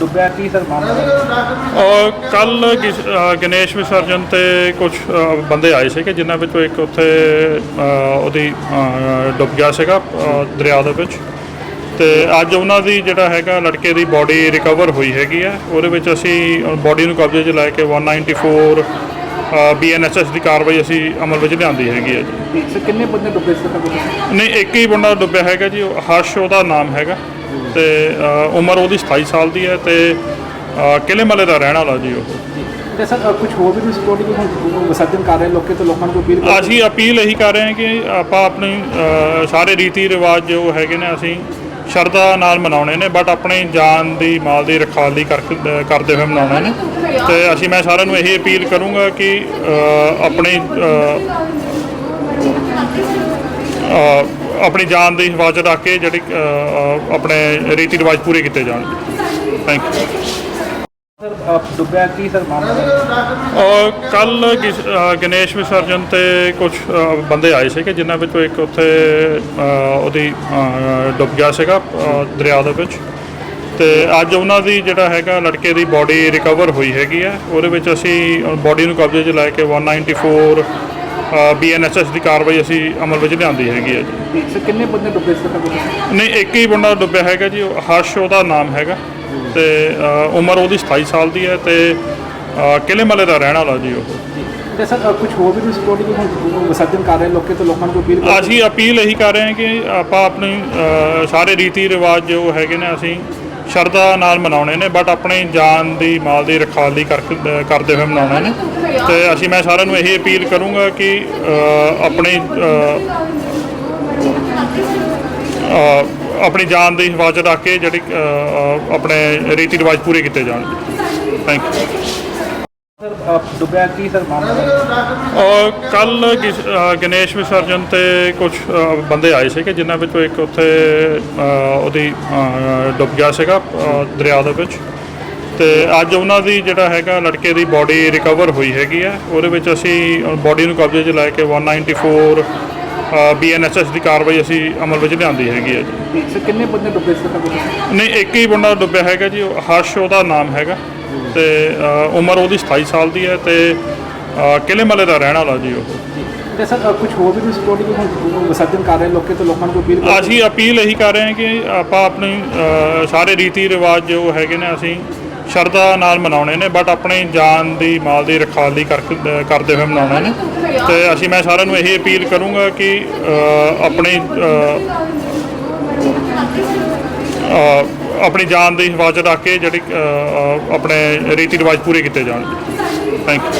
ਡੁੱਬਿਆ ਕੀ ਸਰ ਔਰ ਕੱਲ ਗਣੇਸ਼ ਵਿਸਰਜਨ ਤੇ ਕੁਝ ਬੰਦੇ ਆਏ ਸੀਗੇ ਜਿਨ੍ਹਾਂ ਵਿੱਚੋਂ ਇੱਕ ਉੱਥੇ ਅ, ਉਹਦੀ ਅ, ਡੁੱਬ ਗਿਆ ਸੀਗਾ ਅ, ਦਰਿਆ ਦੇ ਵਿੱਚ। ਤੇ ਅੱਜ ਉਹਨਾਂ ਦੀ ਜਿਹੜਾ ਹੈਗਾ ਲੜਕੇ ਦੀ ਬਾਡੀ ਰਿਕਵਰ ਹੋਈ ਹੈਗੀ ਆ ਉਹਦੇ ਵਿੱਚ ਅਸੀਂ ਬਾਡੀ ਨੂੰ ਕਬਜ਼ੇ 'ਚ ਲੈ ਕੇ 194 ਬੀਐਨਐਸਐਸ ਦੀ ਕਾਰਵਾਈ ਅਸੀਂ ਅਮਲ ਵਿੱਚ ਲਿਆਂਦੀ ਹੈਗੀ ਹੈ ਜੀ। ਸਰ ਕਿੰਨੇ ਬੰਦੇ ਡੁੱਬੇ ਸੀ? ਸਰ ਨਹੀਂ ਇੱਕ ਹੀ ਬੰਦਾ ਡੁੱਬਿਆ ਹੈਗਾ ਜੀ ਉਹ ਹਰਸ਼ ਉਹਦਾ ਨਾਮ ਹੈਗਾ। ਤੇ ਅ, ਉਮਰ ਉਹਦੀ 27 ਸਾਲ ਦੀ ਹੈ ਤੇ ਅ, ਕਿਲੇ ਮਲੇ ਦਾ ਰਹਿਣ ਵਾਲਾ ਜੀ ਉਹ। ਤੇ ਸਰ ਕੁਝ ਹੋਰ ਵੀ ਤੁਸੀਂ ਬੋਡੀ ਨੂੰ ਵਿਸਰਜਨ ਕਰ ਰਹੇ ਲੋਕੇ ਤੋਂ ਲੋਕਾਂ ਨੂੰ ਅਪੀਲ ਕਰ ਅਸੀਂ ਅਪੀਲ ਇਹੀ ਕਰ ਰਹੇ ਹਾਂ ਕਿ ਆਪਾਂ ਆਪਣੀ ਅ, ਸਾਰੇ ਰੀਤੀ ਰਿਵਾਜ ਜੋ ਹੈਗੇ ਨੇ ਅਸੀਂ ਸ਼ਰਧਾ ਨਾਲ ਮਨਾਉਣੇ ਨੇ ਬਟ ਆਪਣੀ ਜਾਨ ਦੀ ਮਾਲ ਦੀ ਰਖਵਾਲੀ ਕਰ ਕਰਦੇ ਹੋਏ ਮਨਾਉਣੇ ਨੇ। ਤੇ ਅਸੀਂ ਮੈਂ ਸਾਰਿਆਂ ਨੂੰ ਇਹ ਅਪੀਲ ਕਰੂੰਗਾ ਕਿ ਅ, ਆਪਣੀ ਅ, ਅ, ਆਪਣੀ ਜਾਨ ਦੀ ਹਿਫਾਜ਼ਤ ਰੱਖ ਕੇ ਜਿਹੜੀ ਆਪਣੇ ਰੀਤੀ ਰਿਵਾਜ ਪੂਰੇ ਕੀਤੇ ਜਾਣ। ਥੈਂਕ ਯੂ ਸਰ ਡੁੱਬਿਆ ਕੀ ਸਰ ਮਾਮਲਾ? ਕੱਲ ਗਣੇਸ਼ ਵਿਸਰਜਨ ਤੇ ਕੁਝ ਬੰਦੇ ਆਏ ਸੀਗੇ ਜਿਨ੍ਹਾਂ ਵਿੱਚੋਂ ਇੱਕ ਉੱਥੇ ਉਹਦੀ ਡੁੱਬ ਗਿਆ ਸੀਗਾ ਦਰਿਆ ਦੇ ਵਿੱਚ। ਤੇ ਅੱਜ ਉਹਨਾਂ ਦੀ ਜਿਹੜਾ ਹੈਗਾ ਲੜਕੇ ਦੀ ਬਾਡੀ ਰਿਕਵਰ ਹੋਈ ਹੈਗੀ ਆ ਉਹਦੇ ਵਿੱਚ ਅਸੀਂ ਬਾਡੀ ਨੂੰ ਕਬਜ਼ੇ 'ਚ ਲੈ ਕੇ 194 ਬੀਐਨਐਸਐਸ ਦੀ ਕਾਰਵਾਈ ਅਸੀਂ ਅਮਲ ਵਿੱਚ ਲਿਆਂਦੀ ਹੈਗੀ ਹੈ ਜੀ। ਸਰ ਕਿੰਨੇ ਬੰਦੇ ਡੁੱਬੇ ਸੀ ਸਰ? ਨਹੀਂ ਇੱਕ ਹੀ ਬੰਦਾ ਡੁੱਬਿਆ ਹੈਗਾ ਜੀ ਉਹ ਹਰਸ਼ ਉਹਦਾ ਨਾਮ ਹੈਗਾ। ਤੇ ਅ, ਉਮਰ ਉਹਦੀ 27 ਸਾਲ ਦੀ ਹੈ ਤੇ ਅ, ਕਿਲੇ ਮਲੇ ਦਾ ਰਹਿਣ ਵਾਲਾ ਜੀ ਉਹ। ਤੇ ਸਰ ਕੁਝ ਹੋਰ ਵੀ ਤੁਸੀਂ ਬੋਡੀ ਨੂੰ ਵਿਸਰਜਨ ਕਰ ਰਹੇ ਲੋਕੇ ਤੋਂ ਲੋਕਾਂ ਨੂੰ ਅਪੀਲ ਅਸੀਂ ਅਪੀਲ ਇਹੀ ਕਰ ਰਹੇ ਹਾਂ ਕਿ ਆਪਾਂ ਆਪਣੀ ਅ, ਸਾਰੇ ਰੀਤੀ ਰਿਵਾਜ ਜੋ ਹੈਗੇ ਨੇ ਅਸੀਂ ਸ਼ਰਧਾ ਨਾਲ ਮਨਾਉਣੇ ਨੇ ਬਟ ਆਪਣੀ ਜਾਨ ਦੀ, ਮਾਲ ਦੀ ਰਖਵਾਲੀ ਕਰਦੇ ਹੋਏ ਮਨਾਉਣੇ ਨੇ। ਤੇ ਅਸੀਂ, ਮੈਂ ਸਾਰਿਆਂ ਨੂੰ ਇਹ ਅਪੀਲ ਕਰੂੰਗਾ ਕਿ ਆਪਣੀ ਆਪਣੀ ਜਾਨ ਦੀ ਹਿਫਾਜ਼ਤ ਰੱਖ ਕੇ ਜਿਹੜੀ ਆਪਣੇ ਰੀਤੀ ਰਿਵਾਜ ਪੂਰੇ ਕੀਤੇ ਜਾਣ। ਥੈਂਕ ਯੂ ਸਰ ਡੁੱਬਿਆ ਕੀ ਸਰ ਕੱਲ ਗਣੇਸ਼ ਵਿਸਰਜਨ ਤੇ ਕੁਝ ਬੰਦੇ ਆਏ ਸੀਗੇ ਜਿਨ੍ਹਾਂ ਵਿੱਚੋਂ ਇੱਕ ਉੱਥੇ ਅ, ਉਹਦੀ ਅ, ਡੁੱਬ ਗਿਆ ਸੀਗਾ ਅ, ਦਰਿਆ ਦੇ ਵਿੱਚ। ਤੇ ਅੱਜ ਉਹਨਾਂ ਦੀ ਜਿਹੜਾ ਹੈਗਾ ਲੜਕੇ ਦੀ ਬਾਡੀ ਰਿਕਵਰ ਹੋਈ ਹੈਗੀ ਆ ਉਹਦੇ ਵਿੱਚ ਅਸੀਂ ਬਾਡੀ ਨੂੰ ਕਬਜ਼ੇ 'ਚ ਲੈ ਕੇ 194 ਬੀਐਨਐਸਐਸ ਦੀ ਕਾਰਵਾਈ ਅਸੀਂ ਅਮਲ ਵਿੱਚ ਲਿਆਂਦੀ ਹੈਗੀ ਹੈ ਜੀ। ਸਰ ਕਿੰਨੇ ਬੰਦੇ ਡੁੱਬੇ ਸੀ ਸਰ? ਨਹੀਂ ਇੱਕ ਹੀ ਬੰਦਾ ਡੁੱਬਿਆ ਹੈਗਾ ਜੀ ਉਹ ਹਰਸ਼ ਉਹਦਾ ਨਾਮ ਹੈਗਾ। ਤੇ ਅ, ਉਮਰ ਉਹਦੀ 27 ਸਾਲ ਦੀ ਹੈ ਤੇ ਅ, ਕਿਲੇ ਮਲੇ ਦਾ ਰਹਿਣ ਵਾਲਾ ਜੀ ਉਹ। ਤੇ ਸਰ ਕੁਝ ਹੋਰ ਵੀ ਤੁਸੀਂ ਬੋਡੀ ਨੂੰ ਵਿਸਰਜਨ ਕਰ ਰਹੇ ਲੋਕੇ ਤੋਂ ਲੋਕਾਂ ਨੂੰ ਅਪੀਲ ਕਰ ਅਸੀਂ ਅਪੀਲ ਇਹੀ ਕਰ ਰਹੇ ਹਾਂ ਕਿ ਆਪਾਂ ਆਪਣੀ ਅ, ਸਾਰੇ ਰੀਤੀ ਰਿਵਾਜ ਜੋ ਹੈਗੇ ਨੇ ਅਸੀਂ ਸ਼ਰਧਾ ਨਾਲ ਮਨਾਉਣੇ ਨੇ ਬਟ ਆਪਣੀ ਜਾਨ ਦੀ ਮਾਲ ਦੀ ਰਖਵਾਲੀ ਕਰ ਕਰਦੇ ਹੋਏ ਮਨਾਉਣੇ ਨੇ। ਤੇ ਅਸੀਂ ਮੈਂ ਸਾਰਿਆਂ ਨੂੰ ਇਹ ਅਪੀਲ ਕਰੂੰਗਾ ਕਿ ਅ, ਆਪਣੀ ਅ, ਅ, ਆਪਣੀ ਜਾਨ ਦੀ ਹਿਫਾਜ਼ਤ ਰੱਖ ਕੇ ਜਿਹੜੀ ਆਪਣੇ ਰੀਤੀ ਰਿਵਾਜ ਪੂਰੇ ਕੀਤੇ ਜਾਣ। Thank you